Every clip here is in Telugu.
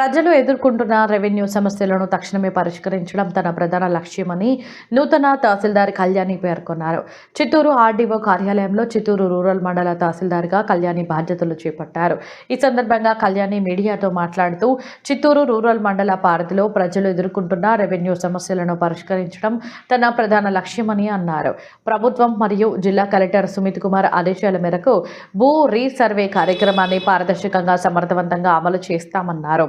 ప్రజలు ఎదుర్కొంటున్న రెవెన్యూ సమస్యలను తక్షణమే పరిష్కరించడం తన ప్రధాన లక్ష్యమని నూతన తహసీల్దార్ కళ్యాణి పేర్కొన్నారు. చిత్తూరు ఆర్డీఓ కార్యాలయంలో చిత్తూరు రూరల్ మండల తహసీల్దార్గా కళ్యాణి బాధ్యతలు చేపట్టారు. ఈ సందర్భంగా కళ్యాణి మీడియాతో మాట్లాడుతూ చిత్తూరు రూరల్ మండల పారధిలో ప్రజలు ఎదుర్కొంటున్న రెవెన్యూ సమస్యలను పరిష్కరించడం తన ప్రధాన లక్ష్యమని అన్నారు. ప్రభుత్వం మరియు జిల్లా కలెక్టర్ సుమిత్ కుమార్ ఆదేశాల మేరకు భూ రీసర్వే కార్యక్రమాన్ని పారదర్శకంగా సమర్థవంతంగా అమలు చేస్తామన్నారు.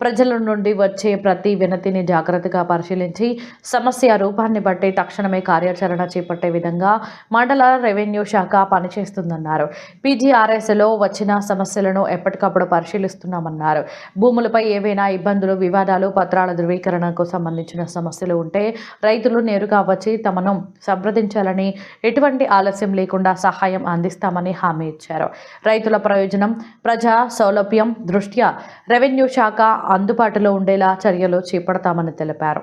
ప్రజల నుండి వచ్చే ప్రతి వినతిని జాగ్రత్తగా పరిశీలించి సమస్య రూపాన్ని బట్టి తక్షణమే కార్యాచరణ చేపట్టే విధంగా మండల రెవెన్యూ శాఖ పనిచేస్తుందన్నారు. పీజీఆర్ఎస్లో వచ్చిన సమస్యలను ఎప్పటికప్పుడు పరిశీలిస్తున్నామన్నారు. భూములపై ఏవైనా ఇబ్బందులు వివాదాలు పత్రాల ధృవీకరణకు సంబంధించిన సమస్యలు ఉంటే రైతులు నేరుగా వచ్చి తమను సంప్రదించాలని ఎటువంటి ఆలస్యం లేకుండా సహాయం అందిస్తామని హామీ ఇచ్చారు. రైతుల ప్రయోజనం ప్రజా సౌలభ్యం దృష్ట్యా రెవెన్యూ శాఖ అందుబాటులో ఉండేలా చర్యలు చేపడతామని తెలిపారు.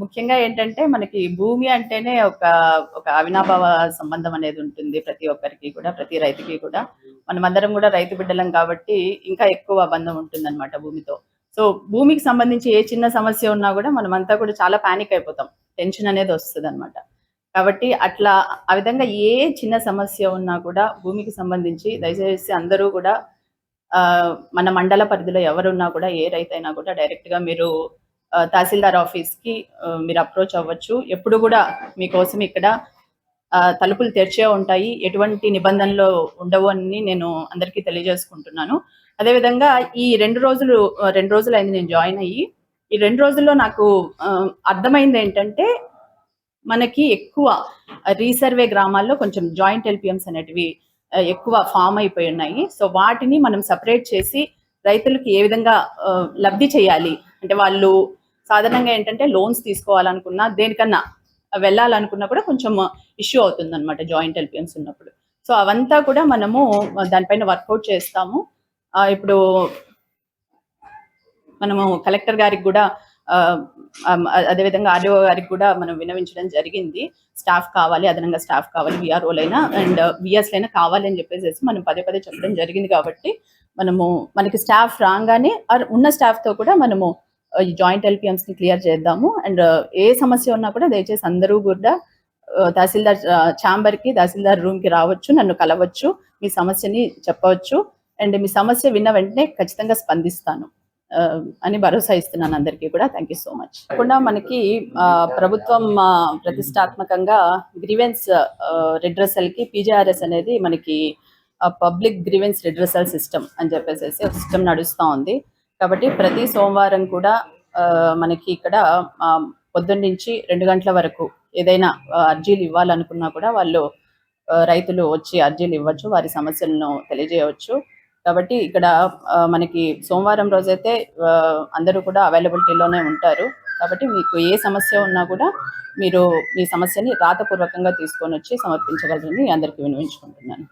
ముఖ్యంగా ఏంటంటే మనకి భూమి అంటేనే ఒక ఒక అవినాభావ సంబంధం అనేది ఉంటుంది ప్రతి ఒక్కరికి కూడా ప్రతి రైతుకి కూడా. మనమందరం కూడా రైతు బిడ్డలం కాబట్టి ఇంకా ఎక్కువ బంధం ఉంటుందన్నమాట భూమితో. సో భూమికి సంబంధించి ఏ చిన్న సమస్య ఉన్నా కూడా మనమంతా కూడా చాలా పానిక్ అయిపోతాం. టెన్షన్ అనేది వస్తుంది అనమాట కాబట్టి అట్లా ఆ విధంగా ఏ చిన్న సమస్య ఉన్నా కూడా భూమికి సంబంధించి దయచేసి అందరూ కూడా ఆ, మన మండల పరిధిలో ఎవరున్నా కూడా ఏ రైతైనా కూడా డైరెక్ట్గా మీరు తహసీల్దార్ ఆఫీస్కి మీరు అప్రోచ్ అవ్వచ్చు. ఎప్పుడు కూడా మీకోసం ఇక్కడ ఆ, తలుపులు తెరిచే ఉంటాయి. ఎటువంటి నిబంధనలు ఉండవు అని నేను అందరికీ తెలియజేసుకుంటున్నాను. అదేవిధంగా ఈ రెండు రోజులు రెండు రోజులు అయింది నేను జాయిన్ అయ్యి ఈ రెండు రోజుల్లో నాకు అర్థమైంది ఏంటంటే మనకి ఎక్కువ రీసర్వే గ్రామాల్లో కొంచెం జాయింట్ ఎల్పిఎంస్ అనేటివి ఎక్కువ ఫామ్ అయిపోయి ఉన్నాయి. సో వాటిని మనం సపరేట్ చేసి రైతులకి ఏ విధంగా లబ్ధి చేయాలి? అంటే వాళ్ళు సాధారణంగా ఏంటంటే లోన్స్ తీసుకోవాలనుకున్నా దేనికన్నా వెళ్ళాలనుకున్నా కూడా కొంచెం ఇష్యూ అవుతుంది అనమాట జాయింట్ ఎల్పిఎంస్ ఉన్నప్పుడు. సో అవంతా కూడా మనము దానిపైన వర్కౌట్ చేస్తాము. ఇప్పుడు మనము కలెక్టర్ గారికి కూడా అదేవిధంగా ఆర్డీఓ గారికి కూడా మనం వినవించడం జరిగింది. స్టాఫ్ కావాలి అదనంగా స్టాఫ్ కావాలి విఆర్ఓలైనా అండ్ విఎస్లైనా కావాలి అని చెప్పేసి మనం పదే పదే చెప్పడం జరిగింది కాబట్టి మనము మనకి స్టాఫ్ రాగానే ఆర్ ఉన్న స్టాఫ్తో తో కూడా మనము జాయింట్ ఎల్పిఎంస్ని క్లియర్ చేద్దాము. అండ్ ఏ సమస్య ఉన్నా కూడా దయచేసి అందరూ కూడా తహసీల్దార్ ఛాంబర్కి తహసీల్దార్ రూమ్కి రావచ్చు నన్ను కలవచ్చు మీ సమస్యని చెప్పవచ్చు. అండ్ మీ సమస్య విన్న వెంటనే ఖచ్చితంగా స్పందిస్తాను. అని భరోసా ఇస్తున్నాను అందరికీ కూడా. థ్యాంక్ యూ సో మచ్ కాకుండా మనకి ప్రభుత్వం ప్రతిష్టాత్మకంగా గ్రీవెన్స్ రిడ్రసల్కి పీజీఆర్ఎస్ అనేది మనకి పబ్లిక్ గ్రీవెన్స్ రిడ్రసల్ సిస్టమ్ అని చెప్పేసి ఒక సిస్టమ్ నడుస్తూ ఉంది. కాబట్టి ప్రతి సోమవారం కూడా మనకి ఇక్కడ ఆ, పొద్దున్న నుంచి రెండు గంటల వరకు ఏదైనా అర్జీలు ఇవ్వాలనుకున్నా కూడా వాళ్ళు రైతులు వచ్చి అర్జీలు ఇవ్వచ్చు వారి సమస్యలను తెలియజేయవచ్చు. కాబట్టి ఇక్కడ మనకి సోమవారం రోజైతే అందరూ కూడా అవైలబిలిటీలోనే ఉంటారు. కాబట్టి మీకు ఏ సమస్య ఉన్నా కూడా మీరు మీ సమస్యని రాతపూర్వకంగా తీసుకొని వచ్చి సమర్పించగలరని అందరికీ వినియోగించుకుంటున్నాను